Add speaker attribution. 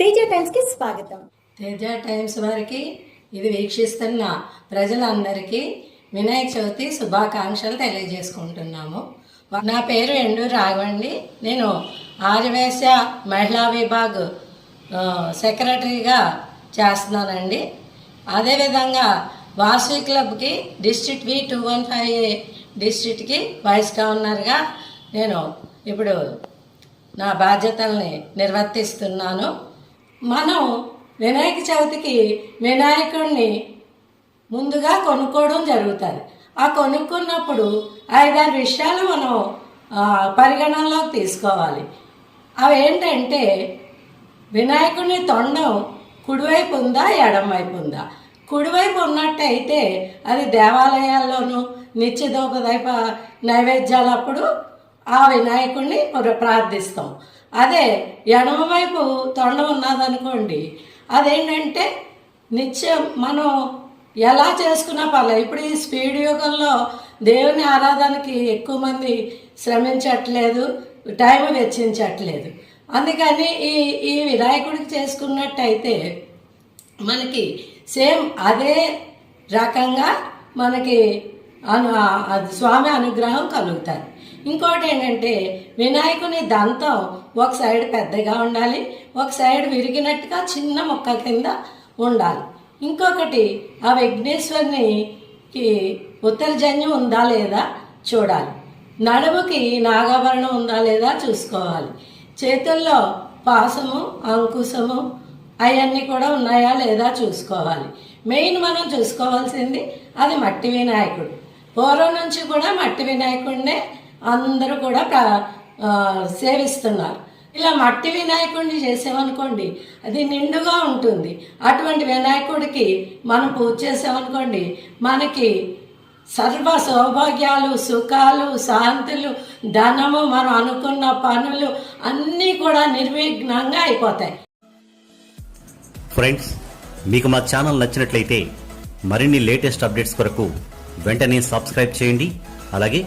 Speaker 1: తేజ టైమ్స్కి స్వాగతం.
Speaker 2: తేజ టైమ్స్ వారికి ఇది వీక్షిస్తున్న ప్రజలందరికీ వినాయక చవితి శుభాకాంక్షలు తెలియజేసుకుంటున్నాము. నా పేరు ఎండు రాఘవండి. నేను ఆర్యవేశ మహిళా విభాగ్ సెక్రటరీగా చేస్తున్నానండి. అదేవిధంగా వాసు క్లబ్కి district V two one five A డిస్ట్రిక్ట్కి vice గవర్నర్గా నేను ఇప్పుడు నా బాధ్యతల్ని నిర్వర్తిస్తున్నాను. మనం వినాయక చవితికి వినాయకుడిని ముందుగా కొనుక్కోవడం జరుగుతుంది. ఆ కొనుక్కున్నప్పుడు ఐదారు విషయాలు మనం పరిగణనలోకి తీసుకోవాలి. అవి ఏంటంటే వినాయకుడిని తొండం కుడివైపు ఉందా ఎడమవైపు ఉందా? కుడివైపు ఉన్నట్టయితే అది దేవాలయాల్లోనూ నిత్యదోపదైప నైవేద్యాలప్పుడు ఆ వినాయకుడిని ప్రార్థిస్తాం. అదే ఎడమవైపు తొండం ఉన్నదనుకోండి అదేంటంటే నిత్యం మనం ఎలా చేసుకున్నా పర్లేదు. ఇప్పుడు ఈ స్పీడ్ యుగంలో దేవుని ఆరాధనకి ఎక్కువ మంది శ్రమించట్లేదు టైం వెచ్చించట్లేదు. అందుకని ఈ ఈ వినాయకుడికి చేసుకున్నట్టయితే మనకి సేమ్ అదే రకంగా మనకి అను స్వామి అనుగ్రహం కలుగుతుంది. ఇంకోటి ఏంటంటే వినాయకుని దంతం ఒక సైడ్ పెద్దగా ఉండాలి ఒక సైడ్ విరిగినట్టుగా చిన్న మొక్క కింద ఉండాలి. ఇంకొకటి ఆ విఘ్నేశ్వరునికి ఉత్తరజన్యం ఉందా లేదా చూడాలి. నడుముకి నాగాభరణం ఉందా లేదా చూసుకోవాలి. చేతుల్లో పాసము అంకుశము అవన్నీ కూడా ఉన్నాయా లేదా చూసుకోవాలి. మెయిన్ మనం చూసుకోవాల్సింది అది మట్టి వినాయకుడు. పూర్వం నుంచి కూడా మట్టి వినాయకుడినే అందరూ కూడా ప్ర- సేవిస్తున్నారు. ఇలా మట్టి వినాయకుడిని చేసామనుకోండి అది నిండుగా ఉంటుంది. అటువంటి వినాయకుడికి మనం పూజ చేసామనుకోండి మనకి సర్వ సౌభాగ్యాలు సుఖాలు శాంతులు ధనము మనం అనుకున్న పనులు అన్నీ కూడా నిర్విఘ్నంగా అయిపోతాయి.
Speaker 3: ఫ్రెండ్స్ మీకు మా ఛానల్ నచ్చినట్లయితే మరిన్ని లేటెస్ట్ అప్డేట్స్ కొరకు వెంటనే సబ్స్క్రైబ్ చేయండి. అలాగే